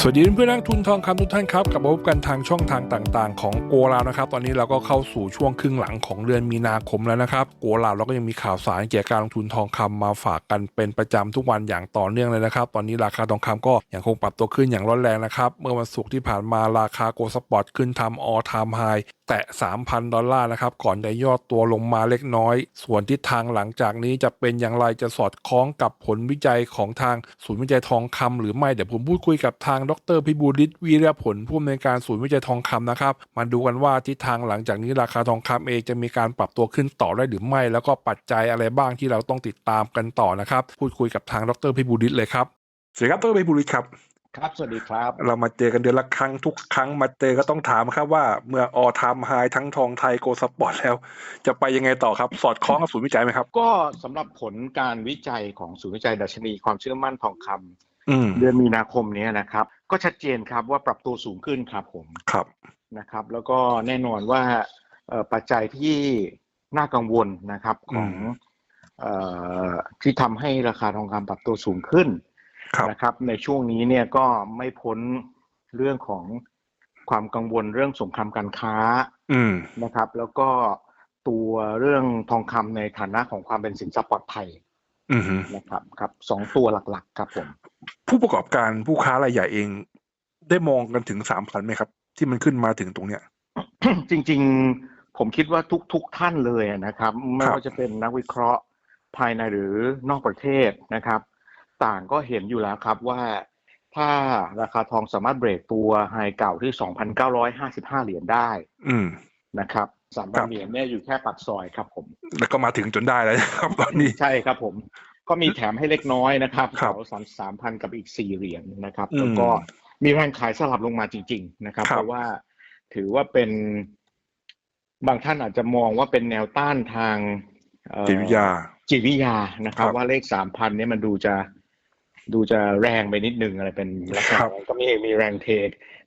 สวัสดีเพื่อนนักทุนทองคำทุกท่านครับกลับมาพบกันทางช่องทางต่าง ๆ ของโกลาวนะครับ ตอนนี้เราก็เข้าสู่ช่วงครึ่งหลังของเดือนมีนาคมแล้วนะครับโกลาวเราก็ยังมีข่าวสารเกี่ยวกับการลงทุนทองคำมาฝากกันเป็นประจำทุกวันอย่างต่อเนื่องเลยนะครับ ตอนนี้ราคาทองคำก็ยังคงปรับตัวขึ้นอย่างร้อนแรงนะครับ เมื่อวันศุกร์ที่ผ่านมาราคาโกลสปอร์ตขึ้นทำออทามไฮ แตะ 3,000 ดอลลาร์นะครับ ก่อนจะย่อตัวลงมาเล็กน้อย ส่วนทิศทางหลังจากนี้จะเป็นอย่างไรจะสอดคล้องกับผลวิจัยของทางศูนย์วิจัยทองคำหรือไม่ เดี๋ยวผมพูดคุยกับทางดรพิบูลฤทธิ์วีระผลผู้อำนวยการศูนย์วิจัยทองคำนะครับ มาดูกันว่าทิศทางหลังจากนี้ราคาทองคำเองจะมีการปรับตัวขึ้นต่อได้หรือไม่ แล้วก็ปัจจัยอะไรบ้างที่เราต้องติดตามกันต่อนะครับ พูดคุยกับทางดรพิบูลฤทธิ์เลยครับสวัสดีครับดรพิบูลฤทธิ์ครับ ครับ สวัสดีครับ เรามาเจอกันเดือนละครั้งทุกครั้งมาเจอก็ต้องถามครับว่าเมื่อออทามไฮทั้งทองไทยโกลสปอร์ตแล้ว จะไปยังไงต่อครับ สอดคล้องกับศูนย์วิจัยไหมครับ ก็สำหรับผลการวิจัยของศูนย์วิจัยดัชนีความเชื่อมั่นทองคำอืมเดือนมีนาคมนี้นะครับ ก็ชัดเจนครับว่าปรับตัวสูงขึ้นครับผมครับนะครับ แล้วก็แน่นอนว่าเอ่อปัจจัยที่น่ากังวลนะครับของเอ่อที่ทำให้ราคาทองคำปรับตัวสูงขึ้นครับ นะครับ ในช่วงนี้เนี่ยก็ไม่พ้นเรื่องของความกังวลเรื่องสงครามการค้าอืมนะครับ แล้วก็ตัวเรื่องทองคำในฐานะของความเป็นสินทรัพย์ปลอดภัยอืมฮึนะครับครับสองตัวหลักๆ ครับผม ผู้ประกอบการผู้ค้ารายใหญ่เอง ได้มองกันถึงสามพันไหมครับ ที่มันขึ้นมาถึงตรงเนี้ย จริง ๆ ผมคิดว่าทุก ๆ ท่านเลยนะครับ ไม่ครับว่าจะเป็นนักวิเคราะห์ภายในหรือนอกประเทศนะครับ ต่างก็เห็นอยู่แล้วครับว่าถ้าราคาทองสามารถเบรกตัวไฮเก่าที่ 2,955 เหรียญได้ อืมนะครับสามครัพันบเหรียญเนี่ยอยู่แค่ปากซอยครับผม แล้วก็มาถึงจนได้แล้วนะครับตอนนี้ใช่ครับผม ก็มีแถมให้เล็กน้อยนะครับครับแถวสามสามพันกับอีกสี่เหรียญนะครับอืมแล้วก็มีแรงขายสลับลงมาจริง ๆ นะครับครับ เพราะว่าถือว่าเป็นบางท่านอาจจะมองว่าเป็นแนวต้านทางเอ่อจิตวิทยาจิตวิทยานะครับครับ ว่าเลขสามพันเนี่ยมันดูจะ ดูจะแรงไปนิดนึงอะไรเป็นลักษณะครับนั้นก็มีมีแรงเท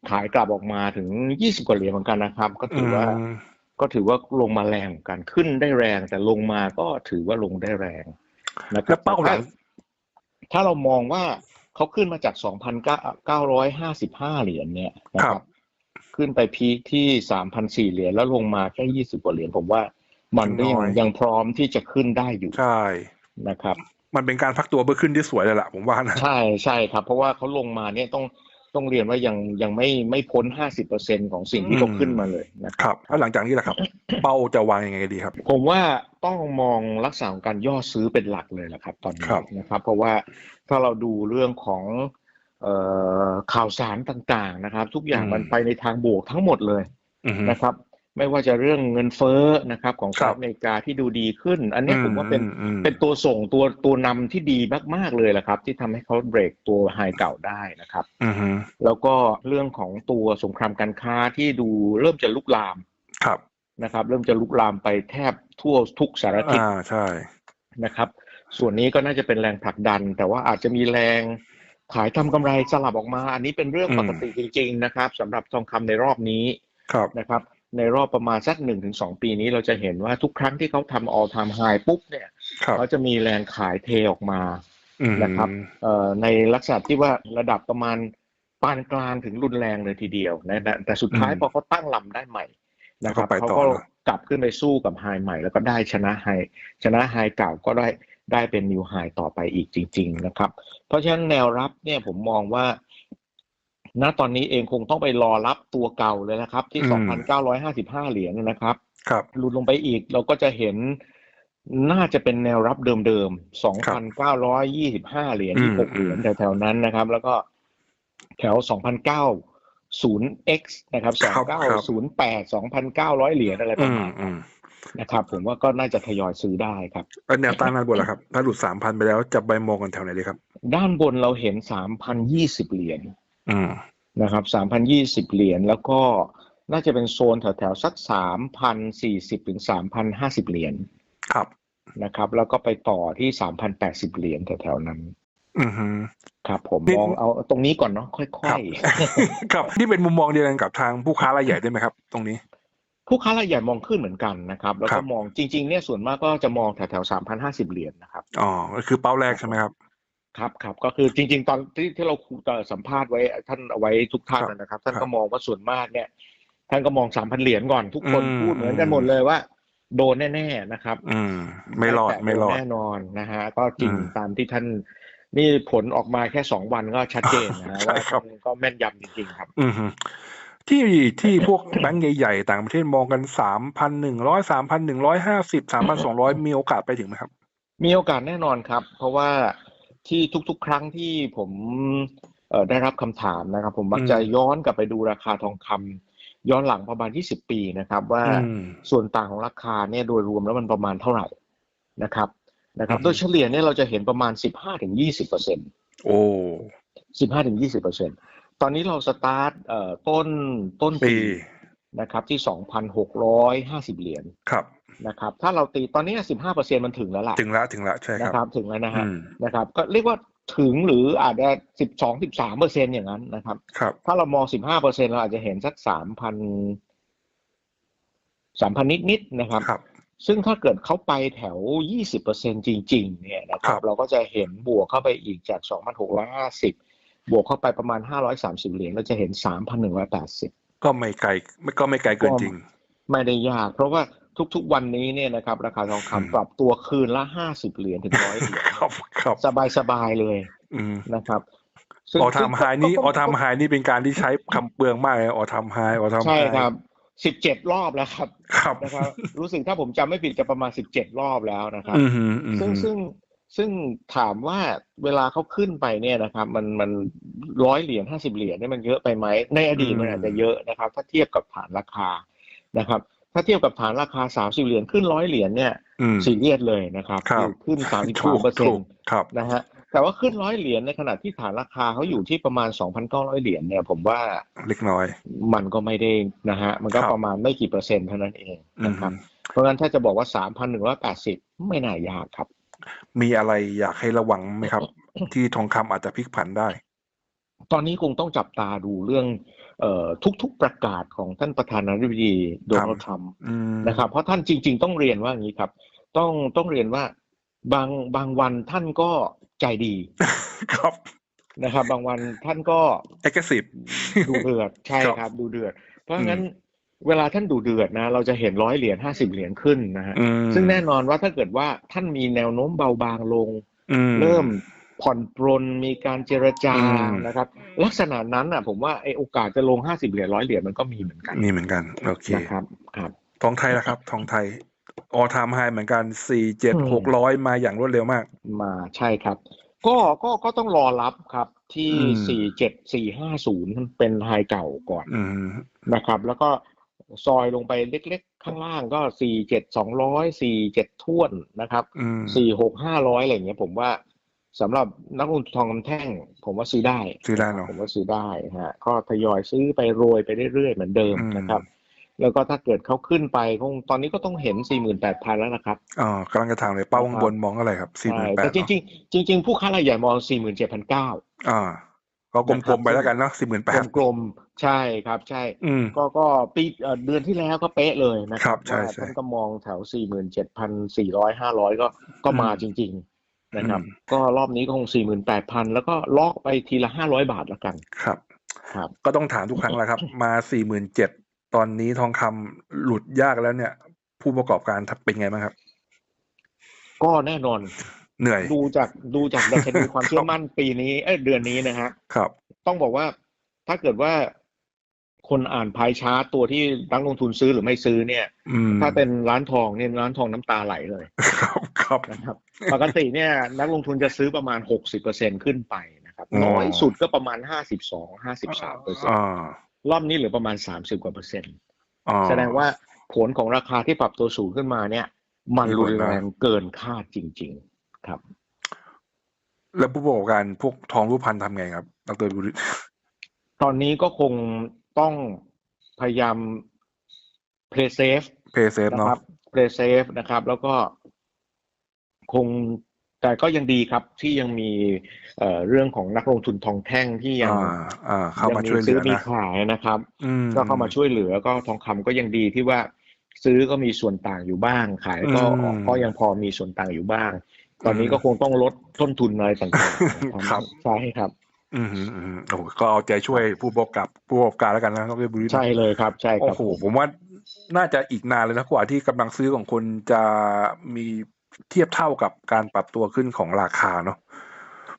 ขายกลับออกมาถึงยี่สิบกว่าเหรียญเหมือนกันนะครับ ก็ถือว่าอืมก็ถือว่าลงมาแรงเหมือนกันขึ้นได้แรง แต่ลงมาก็ถือว่าลงได้แรงนะครัแล้บวเป้าหลังถ้าเรามองว่าเขาขึ้นมาจาก2,955เหรียญเนี่ยนะคครัรับบขึ้นไปพีคที่3,004เหรียญแล้วลงมาแค่20กว่าเหรียญผมว่ามันก็ยังน้อยยังพร้อมที่จะขึ้นได้อยู่ใช่นะครับ มันเป็นการพักตัวเพื่อขึ้นที่สวยเลยล่ะผมว่านะ ใช่ใช่ครับ เพราะว่าเขาลงมาเนี่ยต้องต้องเรียนว่ายังยังไม่ไม่พ้น50%ของสิ่งที่เขาอืมขึ้นมาเลยนะคครับรับแล้วหลังจากนี้ล่ะครับ เป้าจะวางยังไงดีครับ ผมว่าต้องมองลักษณะของการย่อซื้อเป็นหลักเลยแหละครับ ตอนนี้ครับ นะครับ เพราะว่าถ้าเราดูเรื่องของเอ่อข่าวสารต่างๆนะครับ ทุกอย่างมันไปในทางบวกทั้งหมดเลยอือฮึนะครับ ไม่ว่าจะเรื่องเงินเฟ้อนะครับของสครัหบรัฐอเมริกาที่ดูดีขึ้น อันเนี้ยผมว่าเป็นอือืมเป็นตัวส่งตัวตัวนำที่ดีมาก ๆ เลยแหละครับ ที่ทำให้เขาเบรกตัวไฮเก่าได้นะครับอือฮึแล้วก็เรื่องของตัวสงครามการค้าที่ดูเริ่มจะลุกลามครับนะครับ เริ่มจะลุกลามไปแทบทั่วทุกสารทิศอ่าใช่นะครับ ส่วนนี้ก็น่าจะเป็นแรงผลักดัน แต่ว่าอาจจะมีแรงขายทำกำไรสลับออกมา อันนี้เป็นเรื่องอืมปกติจริง ๆ นะครับสำหรับทองคำในรอบนี้ครับนะครับ ในรอบประมาณสักหนึ่งถึงสองปีนี้เราจะเห็นว่าทุกครั้งที่เขาทำ all time high ปุ๊บเนี่ยครับเขาจะมีแรงขายเทออกมาอืมนะครับเอ่อในลักษณะที่ว่าระดับประมาณปานกลางถึงรุนแรงเลยทีเดียวนะแต่แต่สุดท้ายพอเขาตั้งลำได้ใหม่นะครับแล้วก็ไปต่อเขาก็กลับขึ้นไปสู้กับไฮใหม่ แล้วก็ได้ชนะไฮชนะไฮเก่าก็ได้ได้เป็นนิวไฮต่อไปอีกจริง ๆ นะครับ เพราะฉะนั้นแนวรับเนี่ยผมมองว่า ณตอนนี้เองคงต้องไปรอรับตัวเก่าเลยนะครับ ที่อืม2,955 เหรียญนะครับครับหลุดลงไปอีกเราก็จะเห็นน่าจะเป็นแนวรับเดิมๆครับ2,925 เหรียญอืมที่6เหรียญแถวๆนั้นนะครับ แล้วก็แถว 2,900 x นะครับครับครับ2,908 2,900 เหรียญอะไรปอืระมมาณอืนั้นมนะครับ ผมว่าก็น่าจะทยอยซื้อได้ครับแล้วแนวต้านด้านบนล่ะครับ ถ้าหลุดสามพันไปแล้วจะไปมองกันแถวไหนดีครับ ด้านบนเราเห็น 3,020 เหรียญอืม นะครับ3,020 เหรียญแล้วก็น่าจะเป็นโซนแถวๆสัก 3,040ถึง3,050 เหรียญครับนะครับ แล้วก็ไปต่อที่3,080 เหรียญแถวๆนั้นอือฮึครับผมนี่มองเอาตรงนี้ก่อนเนาะค่ครัอบยครับนี่เป็นมุมมองเดียวกันกับทางผู้ค้ารายใหญ่ได้ไหมครับ ตรงนี้ๆผู้ค้ารายใหญ่มองขึ้นเหมือนกันนะครับ แล้วครัก็บมองจริง ๆ เนี่ยส่วนมากก็จะมองแถวๆ3,050เหรียญนะครับอ๋อก็คือเป้าแรกใช่ไหมครับ ครับครับก็คือจริง ๆ ตอนที่ที่เราคุยเอ่อสัมภาษณ์ไว้ท่านเอาไว้ทุกท่านนะครับ ท่านครัก็บมองว่าส่วนมากเนี่ย ท่านก็มองสามพันเหรียญก่อนทุกคนอืม พูดเหมือนกันหมดเลยว่า โดนแน่ ๆนะครับอืม ไม่รอดแตะไม่รอด แน่นอนนะฮะก็จริงอืมตามที่ท่าน นี่ผลออกมาแค่สองวันก็ชัดเจนนะฮะใช่ว่าครับ ท่านก็แม่นยำจริงๆครับ อืมฮึที่ที่พวกแบงก์ใหญ่ๆ ต่างประเทศมองกันสามพันหนึ่งร้อยสามพันหนึ่งร้อยห้าสิบสามพันสองร้อยมีโอกาสไปถึงไหมครับ มีโอกาสแน่นอนครับ เพราะว่า ที่ทุกๆ ครั้งที่ผมเอ่อได้รับคำถามนะครับ ผมมักอืมจะย้อนกลับไปดูราคาทองคำย้อนหลังประมาณ 20 ปีนะครับ ว่าอืมส่วนต่างของราคาเนี่ยโดยรวมแล้วมันประมาณเท่าไหร่นะครับนะครับอืมโดยเฉลี่ยเนี่ยเราจะเห็นประมาณ 15-20%เปอร์เซ็นต์โอ้15-20%เปอร์เซ็นต์ตอนนี้เราสตาร์ทเอ่อต้นต้นปีปีนะครับที่ 2,650 เหรียญครับ นะครับ ถ้าเราตีตอนนี้15%มันถึงแล้วล่ะถึงละถึงละใช่คนะรับครับ ถึงแล้วนะฮะอืมนะครับ ก็เรียกว่าถึงหรืออาจจะสิบสองสิบสามเปอร์เซ็นอย่างนั้นนะครับครับ ถ้าเรามองสิบห้าเปอร์เซ็นเราอาจจะเห็นสักสามพันสามพันนิดๆนะครับครับ ซึ่งถ้าเกิดเขาไปแถวยี่สิบเปอร์เซ็นจริง ๆ เนี่ยนะคครัรับบเราก็จะเห็นบวกเข้าไปอีกจากสองพันหกร้อยห้าสิบบวกเข้าไปประมาณห้าร้อยสามสิบเหรียญเราจะเห็นสามพันหนึ่งร้อยแปดสิบก็ไม่ไกลไม่ก็ไม่ไกลเกินจริง ไม่ได้ยาก เพราะว่า ทุกๆวันนี้เนี่ยนะครับ ราคาทองอืมคำปรับตัวคืนละห้าสิบเหรียญถึงร้อยเหรียญครับครับสบายๆเลยอืมนะครับซึ่งออทามไฮนี่ก็ออทามไฮนี่เป็นการที่ใช้คำเปลืองมากเลยออทามไฮออทามไฮใช่ครับสิบเจ็ดรอบแล้วครับ ครับนะครับ รู้สึกถ้าผมจำไม่ผิดจะประมาณสิบเจ็ดรอบแล้วนะครับอืมฮึอืมซึ่งฮึซึ่งซึ่งถามว่าเวลาเขาขึ้นไปเนี่ยนะครับ มันมันร้อยเหรียญห้าสิบเหรียญเนี่ยมันเยอะไปไหมในอดีตมันอาจจะเยอะนะครับ ถ้าเทียบกับฐานราคานะครับ ถ้าเทียบกับฐานราคาสามสิบเหรียญขึ้นร้อยเหรียญเนี่ยอืมซีเรียสเลยนะครับครับคือขึ้นสามสิบถูสามกเปอร์เซ็นถูกต์ครับนะฮะแต่ว่าขึ้นร้อยเหรียญในขณะที่ฐานราคาเขาอยู่ที่ประมาณ2,900เหรียญเนี่ยผมว่าเล็กน้อย มันก็ไม่ได้นะฮะมันก็ครับประมาณไม่กี่เปอร์เซ็นต์เท่านั้นเองอืมนะครับเพราะงั้นถ้าจะบอกว่า3,180ไม่น่ายากครับ มีอะไรอยากให้ระวังไหมครับ ที่ทองคำอาจจะพลิกผันได้ ตอนนี้คงต้องจับตาดูเรื่องเอ่อทุกๆประกาศของท่านประธานาธิบดีโดนัลด์ทรัมป์อืมนะครับ เพราะท่านจริง ๆ ต้องเรียนว่าอย่างนี้ครับ ต้องต้องเรียนว่าบางบางวันท่านก็ใจดีครับนะครับ บางวันท่านก็เอ็กซ์ซีฟดูเดือดใช่ครับครับ ดูเดือด เพราะงั้นเวลาท่านดูเดือดนะ เราจะเห็นร้อยเหรียญห้าสิบเหรียญขึ้นนะฮะอืมซึ่งแน่นอนว่าถ้าเกิดว่าท่านมีแนวโน้มเบาบางลงอืเริ่ม ผ่อนปรนมีการเจรจาอืมนะครับ ลักษณะนั้นอะ ผมว่าไอโอกาสจะลงห้าสิบเหรียญร้อยเหรียญมันก็มีเหมือนกันมีเหมือนกันโอเคนะครับครับทองไทยนะครับทองไทยออทามไฮเหมือนกันสี่เจ็ดอืหมกร้อยมาอย่างรวดเร็วมาก มาใช่ครับ ก็ก็ก็ต้องรอรับครับที่อืมสี่เจ็ดสี่ห้าศูนย์เป็นไฮเก่าก่อนอืมนะครับ แล้วก็ซอยลงไปเล็กๆ ข้างล่างก็สี่เจ็ดสองร้อยสี่เจ็ดท่วนนะครับอืมสี่หกห้าร้อยอะไรอย่างเงี้ยผมว่า สำหรับนักลงทุนทองคำแท่ง ผมว่าซื้อได้ซื้อได้เนอะผมว่าซื้อได้ฮะก็ทยอยซื้อไปโรยไปเรื่อยๆเหมือนเดิมอืมนะครับ แล้วก็ถ้าเกิดเขาขึ้นไปคงตอนนี้ก็ต้องเห็นสี่หมื่นแปดพันแล้วนะครับอ๋อกำลังจะถามเลยเป้าข้างบนมองอะไรครับสี่หใช่มื่นแปแต่ดจริงๆจริง ๆ ผู้ค้ารายใหญ่มองสี่หมื่นเจ็ดพันเก้าอ่าก็กนะคลรัมบๆไปแล้วกันเนาะสี่หมื่นแปดกลมๆใช่ครับใช่อืมก็ก็ปีเอ่อเดือนที่แล้วก็เป๊ะเลยนะคครัรับบใช่ว่าใช่ท่านก็มองแถวสี่หมื่นเจ็ดพันสี่ร้อยห้าร้อยก็ก็มาอืมจริงๆ นะครับอืมก็รอบนี้ก็คงสี่หมื่นแปดพันแล้วก็ล็อกไปทีละห้าร้อยบาทละกันครับ ครับ ก็ต้องถามทุกครั้งแหละครับ มาสี่หมื่นเจ็ดตอนนี้ทองคำหลุดยากแล้วเนี่ย ผู้ประกอบการเป็นไงบ้างครับ ก็แน่นอนเหนื่อย ดูจากดูจากดัชนีความเชื่อมั่นปีนี้เอ้ยเดือนนี้นะฮะครับ ต้องบอกว่าถ้าเกิดว่าคนอ่านพายชาร์ตตัวที่นักลงทุนซื้อหรือไม่ซื้อเนี่ยอืมถ้าเป็นร้านทองเนี่ยร้านทองน้ำตาไหลเลย ครับครับนะครับ ปกติเนี่ยนักลงทุนจะซื้อประมาณหกสิบเปอร์เซ็นขึ้นไปนะครับอ๋อน้อยสุดก็ประมาณห้าสิบสองห้าสิบสามเปอร์เซ็นอ่ารอบนี้เหลือประมาณสามสิบกว่าเปอร์เซ็นต์อ่าแสดงว่าผลของราคาที่ปรับตัวสูงขึ้นมาเนี่ย มันมีผรุลนนะแรงเกินคาดจริง ๆ ครับ แล้วผู้ประกอบการพวกทองรูปพันธ์ทำไงครับดรบุริศตอนนี้ก็คงต้องพยายาม play safe เพย์เซฟนะเนาะครับ play safe นะครับ แล้วก็ คงแต่ก็ยังดีครับที่ยังมีเอ่อเรื่องของนักลงทุนทองแท่งที่ยังอ่าอ่าเข้ามายังช่วยเหลืซื้อมีนะขายนะครับอืมก็เข้ามาช่วยเหลือก็ทองคำก็ยังดีที่ว่าซื้อก็มีส่วนต่างอยู่บ้าง ขายก็อืมก็ยังพอมีส่วนต่างอยู่บ้าง ตอนนี้ก็คงต้องลดต้นทุนอะไรต่างๆครับใช่ครับ อืมอืมอืมโอ้โหก็เอาใจช่วยผู้ประกอบการผู้ประกอบการแล้วกันนะครับพี่บุริศใช่เลยครับ ใช่คโอ้รับโหผมว่าน่าจะอีกนานเลยนะกว่าที่กำลังซื้อของคนจะมี เทียบเท่ากับการปรับตัวขึ้นของราคาเนาะ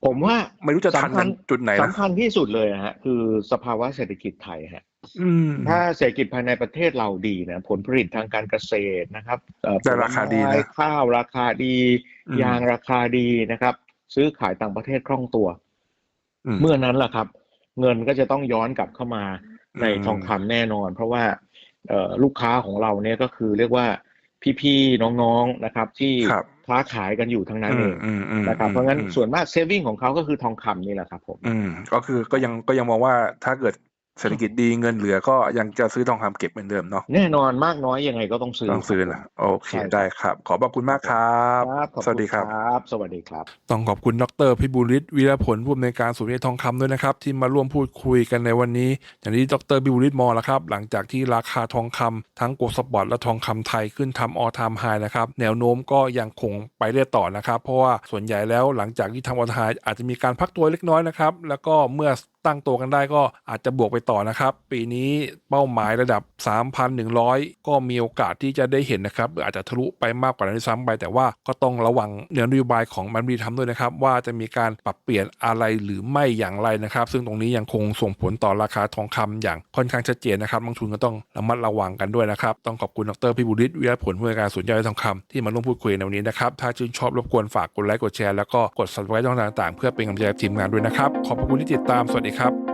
ผมว่าไม่รู้จะทันสำคักัญนจุดไหนนะสำคัญที่สุดเลยนะฮะคือสภาวะเศรษฐกิจไทยฮะอืมถ้าเศรษฐกิจภายในประเทศเราดีนะผลผลิตทางการเกษตรนะครับเอ่อแต่ราคาดีนะผลไม้ข้าวราคาดีอืมยางราคาดีนะครับ ซื้อขายต่างประเทศคล่องตัวอืมเมื่อนั้นแหละครับ เงินก็จะต้องย้อนกลับเข้ามาในอืมทองคำแน่นอน เพราะว่าเอ่อลูกค้าของเราเนี่ยก็คือเรียกว่า พี่ๆน้องๆนะครับ ที่ครับค้าขายกันอยู่ทั้งนั้นอืเอมงอืมอืมนะครับเพราะงั้นอืมส่วนมากเซฟวิ่งของเขาก็คือทองคำนี่แหละครับผมอืมก็คือก็ยังก็ยังมองว่าถ้าเกิด เศรษฐกิจดีเงินเหลือก็ยังจะซื้อทองคำเก็บเหมือนเดิมเนาะแน่นอนมากน้อยยังไงก็ต้องซื้อต้องซื้อนะโอเคใช่ครับได้ครับ ขอบพระคุณมากครับครับขอบสวัสคุดีณครับครับ สวัสดีครับ ต้องขอบคุณดรพิบูลฤทธิ์วีรผลผู้อำนวยการศูนย์วิจัยทองคำด้วยนะครับ ที่มาร่วมพูดคุยกันในวันนี้ อย่างที่ดรพิบูลฤทธิ์มองแล้วครับ หลังจากที่ราคาทองคำทั้งโกลด์สปอร์ตและทองคำไทยขึ้นทำออทามไฮนะครับแนวโน้มก็ยังคงไปได้ต่อนะครับ เพราะว่าส่วนใหญ่แล้วหลังจากที่ทำออทามไฮอาจจะมีการพักตัวเล็กน้อยนะครับแล้วก็เมื่อตั้งตัวกันได้ก็อาจจะบวกไปต่อนะครับ ปีนี้เป้าหมายระดับ 3,100 ก็มีโอกาสที่จะได้เห็นนะครับ อาจจะทะลุไปมากกว่านั้นซ้ำไป แต่ว่าก็ต้องระวังเนื้อนโยบายของมันบรีทำด้วยนะครับ ว่าจะมีการปรับเปลี่ยนอะไรหรือไม่อย่างไรนะครับ ซึ่งตรงนี้ยังคงส่งผลต่อราคาทองคำอย่างค่อนข้างชัดเจนนะครับนักทุนก็ต้องระมัดระวังกันด้วยนะครับ ต้องขอบคุณดรพิบูลฤทธิ์วิรผลผู้ในการศูนย์ย่อยทองคำที่มาร่วมพูดคุยในวันนี้นะครับถ้าชื่นชอบรบกวนฝากกดไลค์กดแชร์แล้วก็กด subscribe ช่องต่างๆ เพื่อเป็นกำลังใจทีมงานด้วยนะครับขอบคุณที่ติดตามสวัสดีครับ